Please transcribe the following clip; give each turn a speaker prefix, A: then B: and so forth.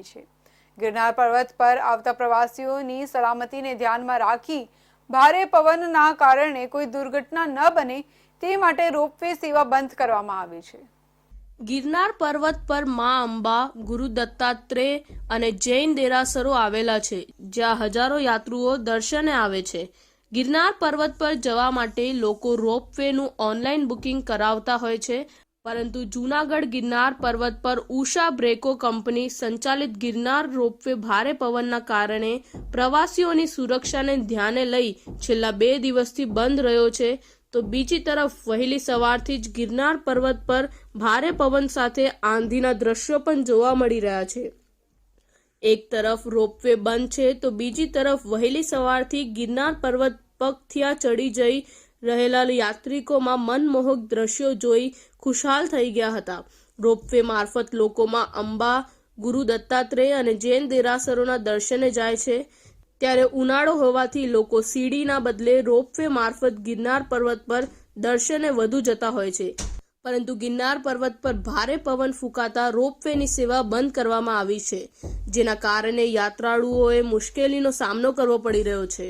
A: આવી છે. ગિરનાર પર્વત પર આવતા પ્રવાસીઓની સલામતીને ધ્યાનમાં રાખી ભારે પવનના કારણે કોઈ દુર્ઘટના ન બને તે માટે રોપવે સેવા બંધ કરવામાં આવી છે.
B: ગિરનાર પર્વત પર મા અંબા, ગુરુ દત્તાત્રેય અને જૈન દેરાસરો આવેલા છે, જ્યાં હજારો યાત્રુઓ દર્શને આવે છે. ગિરનાર પર્વત પર જવા માટે લોકો રોપવેનું ઓનલાઈન બુકિંગ કરાવતા હોય છે પરંતુ જૂનાગઢ ગિરનાર પર્વત પર ઉષા બ્રેકો કંપની સંચાલિત ગિરનાર રોપવે ભારે પવનના કારણે પ્રવાસીઓની સુરક્ષાને ધ્યાને લઈ છેલ્લા બે દિવસથી બંધ રહ્યો છે. તો બીજી તરફ વહેલી સવારથી જ ગિરનાર પર્વત પર ભારે પવન સાથે આંધીના દ્રશ્યો પણ જોવા મળી રહ્યા છે. એક તરફ રોપવે બંધ છે તો બીજી તરફ વહેલી સવારથી ગિરનાર પર્વત પગથિયા ચડી જઈ રહેલા યાત્રિકોમાં મનમોહક દ્રશ્યો જોઈ ખુશાલ થઈ ગયા હતા. રોપવે મારફત લોકોમાં અંબા, ગુરુ દત્તાત્રેય અને જૈન દેરાસરોના દર્શને જાય છે. ત્યારે ઉનાળો હોવાથી લોકો સીડીના બદલે રોપવે મારફત ગિરનાર પર્વત પર દર્શને વધુ જતા હોય છે. પરંતુ ગિરનાર પર્વત પર ભારે પવન ફૂંકાતા રોપવેની સેવા બંધ કરવામાં આવી છે, જેના કારણે યાત્રાળુઓએ મુશ્કેલીનો સામનો કરવો પડી રહ્યો છે.